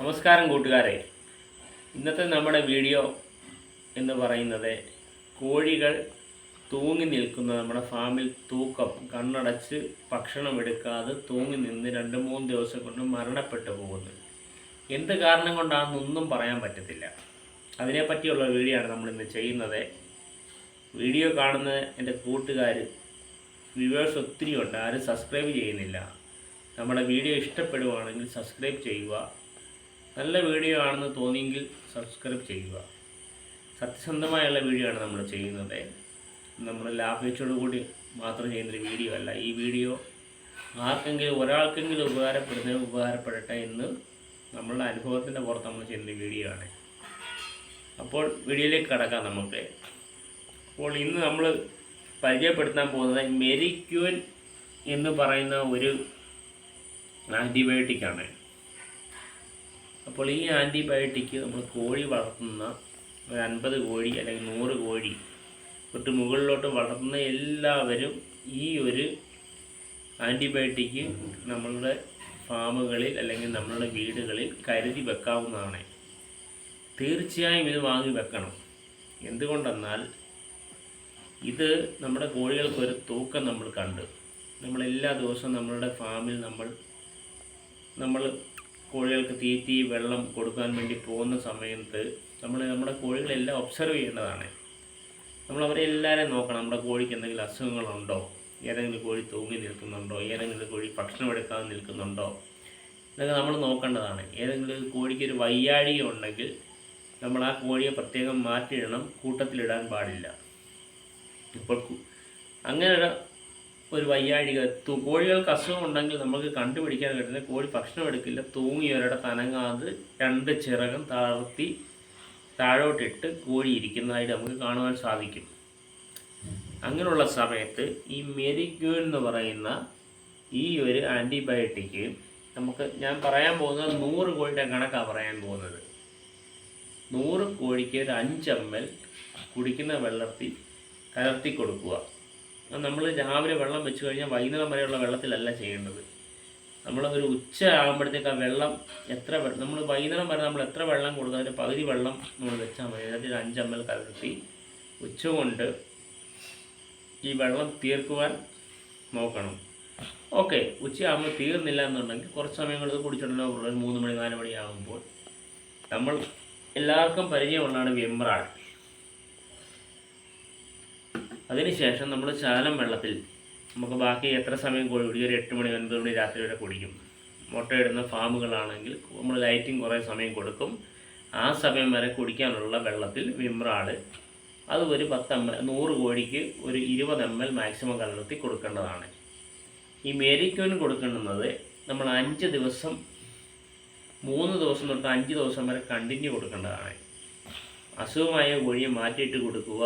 നമസ്കാരം കൂട്ടുകാരെ. ഇന്നത്തെ നമ്മുടെ വീഡിയോ എന്ന് പറയുന്നത് കോഴികൾ തൂങ്ങി നിൽക്കുന്ന നമ്മുടെ ഫാമിൽ തൂക്കം കണ്ണടച്ച് ഭക്ഷണം എടുക്കാതെ തൂങ്ങി നിന്ന് രണ്ട് മൂന്ന് ദിവസം കൊണ്ട് മരണപ്പെട്ടു പോകുന്നു. എന്ത് കാരണം കൊണ്ടാണെന്നൊന്നും പറയാൻ പറ്റത്തില്ല. അതിനെപ്പറ്റിയുള്ള വീഡിയോ ആണ് നമ്മൾ ഇന്ന് ചെയ്യുന്നത്. വീഡിയോ കാണുന്ന എന്റെ കൂട്ടുകാർ വ്യൂവേഴ്സ് ഒത്തിരി ഉണ്ട്. ആരും സബ്സ്ക്രൈബ് ചെയ്യുന്നില്ല. നമ്മുടെ വീഡിയോ ഇഷ്ടപ്പെടുവാണെങ്കിൽ സബ്സ്ക്രൈബ് ചെയ്യുക. നല്ല വീഡിയോ ആണെന്ന് തോന്നിയെങ്കിൽ സബ്സ്ക്രൈബ് ചെയ്യുക. സത്യസന്ധമായുള്ള വീഡിയോ ആണ് നമ്മൾ ചെയ്യുന്നത്. നമ്മൾ ലാഭേച്ഛയോട് കൂടി മാത്രം ചെയ്യുന്നൊരു വീഡിയോ അല്ല. ഈ വീഡിയോ ആർക്കെങ്കിലും ഒരാൾക്കെങ്കിലും ഉപകാരപ്പെടുന്നതിന് ഉപകാരപ്പെടട്ടെ എന്ന് നമ്മളുടെ അനുഭവത്തിന്റെ പുറത്ത് നമ്മൾ ചെയ്യുന്ന വീഡിയോ ആണ്. അപ്പോൾ വീഡിയോയിലേക്ക് കടക്കാം നമുക്ക്. അപ്പോൾ ഇന്ന് നമ്മൾ പരിചയപ്പെടുത്താൻ പോകുന്നത് മെരിക്യൂൻ എന്ന് പറയുന്ന ഒരു ആന്റിബയോട്ടിക്കാണ് അപ്പോൾ ഈ ആന്റിബയോട്ടിക്ക് നമ്മൾ കോഴി വളർത്തുന്ന ഒരു അൻപത് കോഴി അല്ലെങ്കിൽ നൂറ് കോഴി തൊട്ട് മുകളിലോട്ട് വളർത്തുന്ന എല്ലാവരും ഈ ഒരു ആന്റിബയോട്ടിക്ക് നമ്മളുടെ ഫാമുകളിൽ അല്ലെങ്കിൽ നമ്മളുടെ വീടുകളിൽ കരുതി വെക്കാവുന്നതാണ്. തീർച്ചയായും ഇത് വാങ്ങി വെക്കണം. എന്തുകൊണ്ടെന്നാൽ ഇത് നമ്മുടെ കോഴികൾക്കൊരു തൂക്കം നമ്മൾ കണ്ടു. നമ്മൾ എല്ലാ ദിവസവും നമ്മളുടെ ഫാമിൽ നമ്മൾ നമ്മൾ കോഴികൾക്ക് തീറ്റി വെള്ളം കൊടുക്കാൻ വേണ്ടി പോകുന്ന സമയത്ത് നമ്മൾ നമ്മുടെ കോഴികളെല്ലാം ഒബ്സർവ് ചെയ്യേണ്ടതാണ്. നമ്മൾ അവരെ എല്ലാവരെയും നോക്കണം. നമ്മുടെ കോഴിക്ക് എന്തെങ്കിലും അസുഖങ്ങളുണ്ടോ? ഏതെങ്കിലും കോഴി തൂങ്ങി നിൽക്കുന്നുണ്ടോ? ഏതെങ്കിലും കോഴി ഭക്ഷണം എടുക്കാതെ നിൽക്കുന്നുണ്ടോ? ഇതൊക്കെ നമ്മൾ നോക്കേണ്ടതാണ്. ഏതെങ്കിലും കോഴിക്ക് ഒരു വയ്യാഴിക ഉണ്ടെങ്കിൽ നമ്മൾ ആ കോഴിയെ പ്രത്യേകം മാറ്റിയിടണം. കൂട്ടത്തിലിടാൻ പാടില്ല. ഇപ്പോൾ അങ്ങനെയുള്ള അങ്ങനെ ഒരു വയ്യാഴിക കോഴികൾക്ക് അസുഖം ഉണ്ടെങ്കിൽ നമുക്ക് കണ്ടുപിടിക്കാൻ കഴിയുന്നത് കോഴി ഭക്ഷണം എടുക്കില്ല. തൂങ്ങി തനങ്ങാത് രണ്ട് ചിറകം താഴ്ത്തി താഴോട്ടിട്ട് കോഴി ഇരിക്കുന്നതായിട്ട് നമുക്ക് കാണുവാൻ സാധിക്കും. അങ്ങനെയുള്ള സമയത്ത് ഈ മെരിക്യൂൻ എന്ന് പറയുന്ന ഈ ഒരു ആന്റിബയോട്ടിക്ക് നമുക്ക് ഞാൻ പറയാൻ പോകുന്നത് നൂറ് കോഴിയുടെ കണക്കാണ് പറയാൻ പോകുന്നത്. നൂറ് കോഴിക്ക് ഒരു അഞ്ച് എം എൽ കുടിക്കുന്ന വെള്ളത്തിൽ കലർത്തി കൊടുക്കുക നമ്മൾ രാവിലെ വെള്ളം വെച്ച് കഴിഞ്ഞാൽ വൈകുന്നേരം വരെയുള്ള വെള്ളത്തിലല്ല ചെയ്യേണ്ടത്. നമ്മൾ ഒരു ഉച്ച ആകുമ്പോഴത്തേക്ക് ആ വെള്ളം എത്ര നമ്മൾ വൈകുന്നേരം വരെ നമ്മൾ എത്ര വെള്ളം കൊടുക്കുക അതിന്റെ പകുതി വെള്ളം നമ്മൾ വെച്ചാൽ മതി. ഒരു അഞ്ച് എം എൽ കലർത്തി ഉച്ച കൊണ്ട് ഈ വെള്ളം തീർക്കുവാൻ നോക്കണം. ഓക്കെ ഉച്ചയാകുമ്പോൾ തീർന്നില്ല എന്നുണ്ടെങ്കിൽ കുറച്ച് സമയങ്ങൾ ഇത് കുടിച്ചിട്ടുണ്ടല്ലോ ഒരു മൂന്ന് മണി നാല് മണി ആകുമ്പോൾ നമ്മൾ എല്ലാവർക്കും പരിചയമുള്ളതാണ് വെമ്പ്രാൾ അതിനുശേഷം നമ്മൾ ശാലം വെള്ളത്തിൽ നമുക്ക് ബാക്കി എത്ര സമയം കോഴി കുടിക്കും ഒരു എട്ട് മണി ഒൻപത് മണി രാത്രി വരെ കുടിക്കും. മുട്ടയിടുന്ന ഫാമുകളാണെങ്കിൽ നമ്മൾ ലൈറ്റിംഗ് കുറേ സമയം കൊടുക്കും. ആ സമയം വരെ കുടിക്കാനുള്ള വെള്ളത്തിൽ വിമ്രാൾ അത് ഒരു പത്ത് എം എൽ നൂറ് കോഴിക്ക് ഒരു ഇരുപത് എം എൽ മാക്സിമം കലർത്തി കൊടുക്കേണ്ടതാണ്. ഈ മേരിക്യൂൻ കൊടുക്കേണ്ടുന്നത് നമ്മൾ അഞ്ച് ദിവസം മൂന്ന് ദിവസം തൊട്ട് അഞ്ച് ദിവസം വരെ കണ്ടിന്യൂ കൊടുക്കേണ്ടതാണ്. അസുഖമായ കോഴിയെ മാറ്റിയിട്ട് കൊടുക്കുക.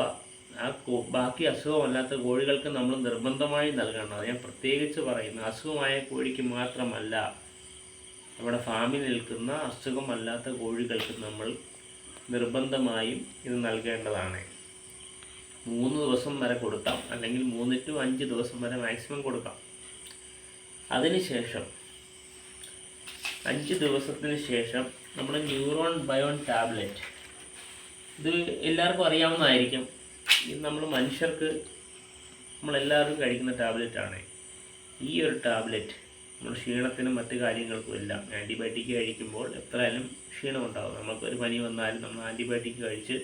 ആ ബാക്കി അസുഖമല്ലാത്ത കോഴികൾക്ക് നമ്മൾ നിർബന്ധമായി നൽകണം. ഞാൻ പ്രത്യേകിച്ച് പറയുന്നു. അസുഖമായ കോഴിക്ക് മാത്രമല്ല നമ്മുടെ ഫാമിൽ നിൽക്കുന്ന അസുഖമല്ലാത്ത കോഴികൾക്ക് നമ്മൾ നിർബന്ധമായും ഇത് നൽകേണ്ടതാണ്. മൂന്ന് ദിവസം വരെ കൊടുക്കാം. അല്ലെങ്കിൽ മൂന്ന് ടു അഞ്ച് ദിവസം വരെ മാക്സിമം കൊടുക്കാം. അതിനുശേഷം അഞ്ച് ദിവസത്തിന് ശേഷം നമ്മുടെ ന്യൂറോൺ ബയോൺ ടാബ്ലറ്റ്. ഇത് എല്ലാവർക്കും അറിയാവുന്നതായിരിക്കും. ഇത് നമ്മൾ മനുഷ്യർക്ക് നമ്മളെല്ലാവരും കഴിക്കുന്ന ടാബ്ലറ്റാണ്. ഈ ഒരു ടാബ്ലറ്റ് നമ്മൾ ക്ഷീണത്തിനും മറ്റു കാര്യങ്ങൾക്കും എല്ലാം ആന്റിബയോട്ടിക് കഴിക്കുമ്പോൾ എത്രയായാലും ക്ഷീണം ഉണ്ടാകും നമുക്കൊരു പനി വന്നാലും നമ്മൾ ആന്റിബയോട്ടിക് കഴിച്ച്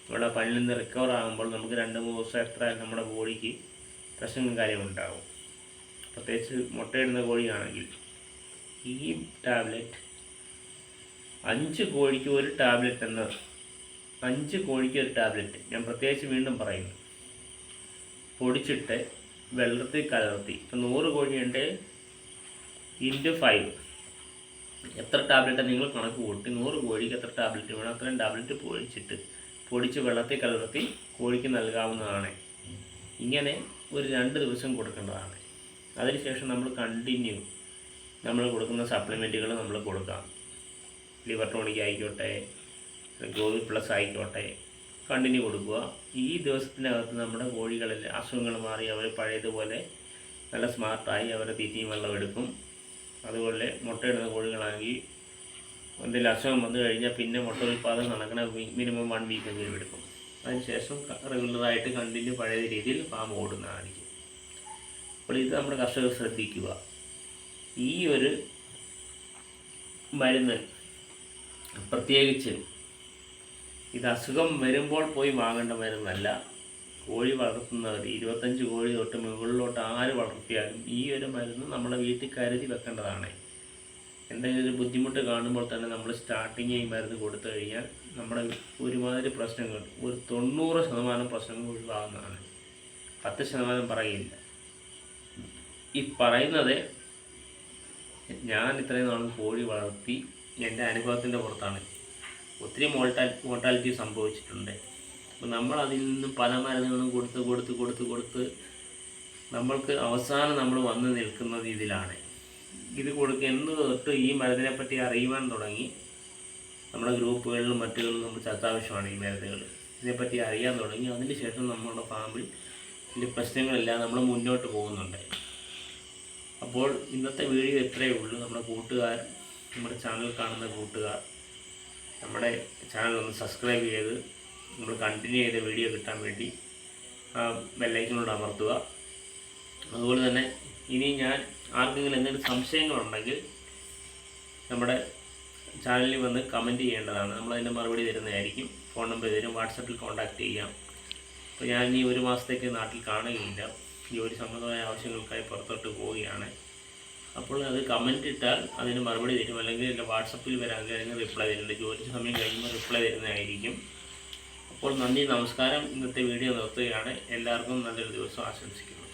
നമ്മുടെ പനിയിൽ നിന്ന് റിക്കവർ ആകുമ്പോൾ നമുക്ക് രണ്ട് മൂന്ന് ദിവസം എത്രയായാലും നമ്മുടെ ബോഡിക്ക് പ്രശ്നങ്ങളും കാര്യങ്ങളും ഉണ്ടാകും പ്രത്യേകിച്ച് മുട്ടയിടുന്ന കോഴിയാണെങ്കിൽ ഈ ടാബ്ലറ്റ് അഞ്ച് കോഴിക്ക് ഒരു ടാബ്ലറ്റ് എന്ന അഞ്ച് കോഴിക്ക് ഒരു ടാബ്ലറ്റ്. ഞാൻ പ്രത്യേകിച്ച് വീണ്ടും പറയുന്നു. പൊടിച്ചിട്ട് വെള്ളത്തിൽ കലർത്തി. ഇപ്പം നൂറ് കോഴിയുണ്ട്. ഇന്റു ഫൈവ് എത്ര ടാബ്ലറ്റ് നിങ്ങൾ കണക്ക് കൂട്ടി. നൂറ് കോഴിക്ക് എത്ര ടാബ്ലറ്റ് വേണം? അത്രയും ടാബ്ലറ്റ് പൊടിച്ചിട്ട് പൊടിച്ച് വെള്ളത്തിൽ കലർത്തി കോഴിക്ക് നൽകാവുന്നതാണ്. ഇങ്ങനെ ഒരു രണ്ട് ദിവസം കൊടുക്കേണ്ടതാണ്. അതിനുശേഷം നമ്മൾ കണ്ടിന്യൂ നമ്മൾ കൊടുക്കുന്ന സപ്ലിമെന്റുകൾ നമ്മൾ കൊടുക്കാം. ലിവർ ടോണിക് ആയിക്കോട്ടെ ഗ്രോവി പ്ലസ് ആയിക്കോട്ടെ. കണ്ടിന്യൂ കൊടുക്കുക. ഈ ദിവസത്തിനകത്ത് നമ്മുടെ കോഴികളിൽ അസുഖങ്ങൾ മാറി അവർ പഴയതുപോലെ നല്ല സ്മാർട്ടായി അവരെ തീറ്റയും വെള്ളം എടുക്കും. അതുപോലെ മുട്ടയിടുന്ന കോഴികളാണെങ്കിൽ എന്തെങ്കിലും അസുഖം വന്നു കഴിഞ്ഞാൽ പിന്നെ മുട്ട ഉൽപ്പാദനം നടക്കണ മിനിമം വൺ വീക്ക് എങ്കിലും എടുക്കും. അതിനുശേഷം റെഗുലറായിട്ട് കണ്ടിന്യൂ പഴയ രീതിയിൽ ഫാം ഓടുന്നതായിരിക്കും. അപ്പോൾ ഇത് നമ്മുടെ കർഷകർ ശ്രദ്ധിക്കുക. ഈ ഒരു മരുന്ന് പ്രത്യേകിച്ച് ഇത് അസുഖം വരുമ്പോൾ പോയി വാങ്ങേണ്ട മരുന്നല്ല. കോഴി വളർത്തുന്നവർ ഇരുപത്തഞ്ച് കോഴി തൊട്ട് മുകളിലോട്ട് ആര് വളർത്തിയാലും ഈ ഒരു മരുന്ന് നമ്മുടെ വീട്ടിൽ കരുതി വെക്കേണ്ടതാണ്. എന്തെങ്കിലും ഒരു ബുദ്ധിമുട്ട് കാണുമ്പോൾ തന്നെ നമ്മൾ സ്റ്റാർട്ടിങ് ഈ മരുന്ന് കൊടുത്തു കഴിഞ്ഞാൽ നമ്മുടെ ഒരുമാതിരി പ്രശ്നങ്ങൾ ഒരു തൊണ്ണൂറ് ശതമാനം പ്രശ്നങ്ങൾ ഒഴിവാകുന്നതാണ്. പത്ത് ശതമാനം പറയില്ല. ഈ പറയുന്നത് ഞാൻ ഇത്രയും നാളും കോഴി വളർത്തി എന്റെ അനുഭവത്തിന്റെ പുറത്താണ്. ഒത്തിരി മോർട്ടാ മോർട്ടാലിറ്റി സംഭവിച്ചിട്ടുണ്ട്. അപ്പോൾ നമ്മൾ അതിൽ നിന്നും പല മരുന്നുകളും കൊടുത്ത് കൊടുത്ത് കൊടുത്ത് കൊടുത്ത് നമ്മൾക്ക് അവസാനം നമ്മൾ വന്ന് നിൽക്കുന്നത് ഇതിലാണ് ഇത് കൊടുക്കുന്ന തൊട്ട് ഈ മരുന്നിനെ പറ്റി അറിയുവാൻ തുടങ്ങി നമ്മുടെ ഗ്രൂപ്പുകളിലും മറ്റുകളിലും നമ്മൾ ചർച്ച ആവശ്യമാണ് ഈ മരുന്നുകൾ ഇതിനെപ്പറ്റി അറിയാൻ തുടങ്ങി. അതിന് ശേഷം നമ്മളുടെ ഫാമിൽ ഇതിന്റെ പ്രശ്നങ്ങളില്ലാതെ നമ്മൾ മുന്നോട്ട് പോകുന്നുണ്ട്. അപ്പോൾ ഇന്നത്തെ വീഡിയോ ഇത്രയേ ഉള്ളൂ. നമ്മുടെ കൂട്ടുകാർ നമ്മുടെ ചാനൽ കാണുന്ന കൂട്ടുകാർ നമ്മുടെ ചാനൽ ഒന്ന് സബ്സ്ക്രൈബ് ചെയ്ത് നമ്മൾ കണ്ടിന്യൂ ചെയ്ത വീഡിയോ കിട്ടാൻ വേണ്ടി ബെല്ലൈക്കിനോട് അമർത്തുക. അതുപോലെ തന്നെ ഇനി ഞാൻ ആർക്കെങ്കിലും എന്തെങ്കിലും സംശയങ്ങളുണ്ടെങ്കിൽ നമ്മുടെ ചാനലിൽ വന്ന് കമന്റ് ചെയ്യേണ്ടതാണ്. നമ്മളതിന്റെ മറുപടി തരുന്നതായിരിക്കും. ഫോൺ നമ്പർ തരും വാട്സപ്പിൽ കോൺടാക്റ്റ് ചെയ്യാം. അപ്പോൾ ഞാൻ ഇനി ഒരു മാസത്തേക്ക് നാട്ടിൽ കാണുകയില്ല. ഒരു സംബന്ധമായ ആവശ്യങ്ങൾക്കായി പുറത്തോട്ട് പോവുകയാണ്. അപ്പോൾ അത് കമന്റ് ഇട്ടാൽ അതിന് മറുപടി തരും. അല്ലെങ്കിൽ എന്റെ വാട്സപ്പിൽ വരാമെങ്കിൽ അതിന് റിപ്ലൈ തരുന്നുണ്ട്. ജോലി സമയം കഴിയുമ്പോൾ റിപ്ലൈ തരുന്നതായിരിക്കും. അപ്പോൾ നന്ദി നമസ്കാരം. ഇന്നത്തെ വീഡിയോ നിർത്തുകയാണ്. എല്ലാവർക്കും നല്ലൊരു ദിവസം ആശംസിക്കുന്നു.